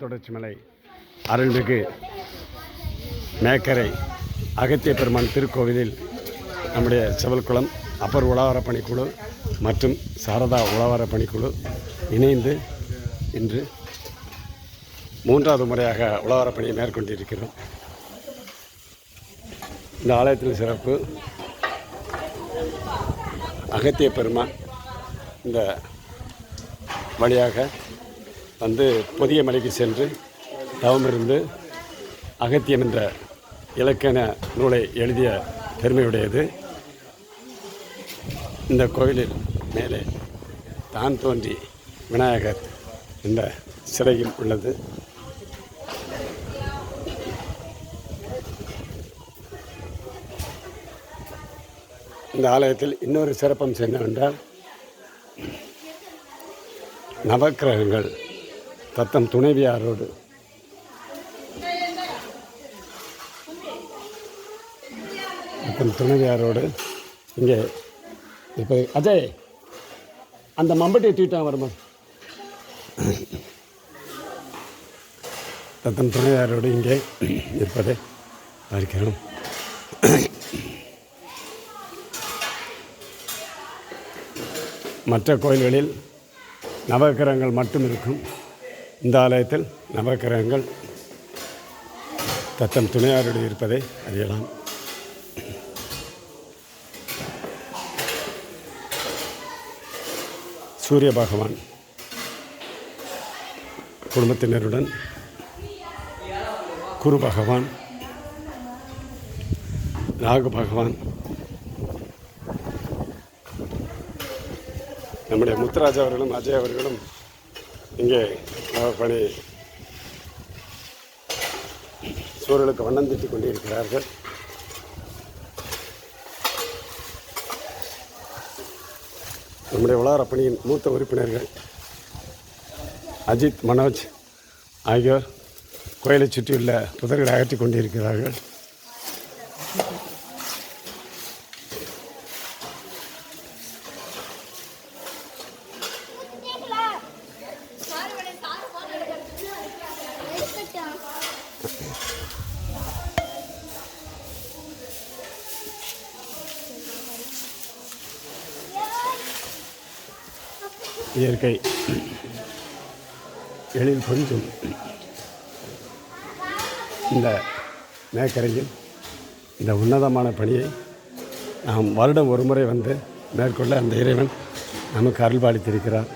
தொடர்ச்சி மலை அருள்மிகு மேக்கரை அகத்திய பெருமான் திருக்கோவிலில் நம்முடைய செவல்குளம் அப்பர் உழவார பணிக்குழு மற்றும் சாரதா உழவார பணிக்குழு இணைந்து இன்று மூன்றாவது முறையாக உலாவர பணியை மேற்கொண்டிருக்கிறோம். இந்த ஆலயத்தின் சிறப்பு அகத்திய பெருமான் இந்த வழியாக வந்து புதிய மலைக்கு சென்று தவமிருந்து அகத்தியம் என்ற இலக்கண நூலை எழுதிய பெருமையுடையது. இந்த கோயிலில் மேலே தான் தோன்றி விநாயகர் என்ற சிறையில் உள்ளது. இந்த ஆலயத்தில் இன்னொரு சிறப்பம்சம் என்னவென்றால் நவக்கிரகங்கள் தத்தம் துணைவியாரோடு. தத்தம் துணைவியாரோடு இங்கே இப்போ அஜய் அந்த மம்பட்டியை தூக்கிட்டான் வருமா. தத்தம் துணைவியாரோடு இங்கே இருப்பதை பார்க்கிறோம். மற்ற கோயில்களில் நவக்கிரகங்கள் மட்டும் இருக்கும். இந்த ஆலயத்தில் நவக்கிரகங்கள் தத்தம் துணையாரோடு இருப்பதை அறியலாம். சூரிய பகவான் குடும்பத்தினருடன் குரு பகவான் ராகு பகவான் நம்முடைய முத்துராஜ் அவர்களும் அஜய் அவர்களும் இங்கே பணி சூழலுக்கு வண்ணம் தீட்டிக் கொண்டிருக்கிறார்கள். நம்முடைய உலக பணியின் மூத்த உறுப்பினர்கள் அஜித் மனோஜ் ஆகியோர் கோயிலை சுற்றியுள்ள புதர்களை அகற்றிக் கொண்டிருக்கிறார்கள். இயற்கை. எழில் கொஞ்சம். இந்த மேக்கரையில் இந்த உன்னதமான பணியை நாம் வருடம் ஒரு முறை வந்து மேற்கொள்ள அந்த இறைவன் நமக்கு அருள்பாலித்திருக்கிறார்.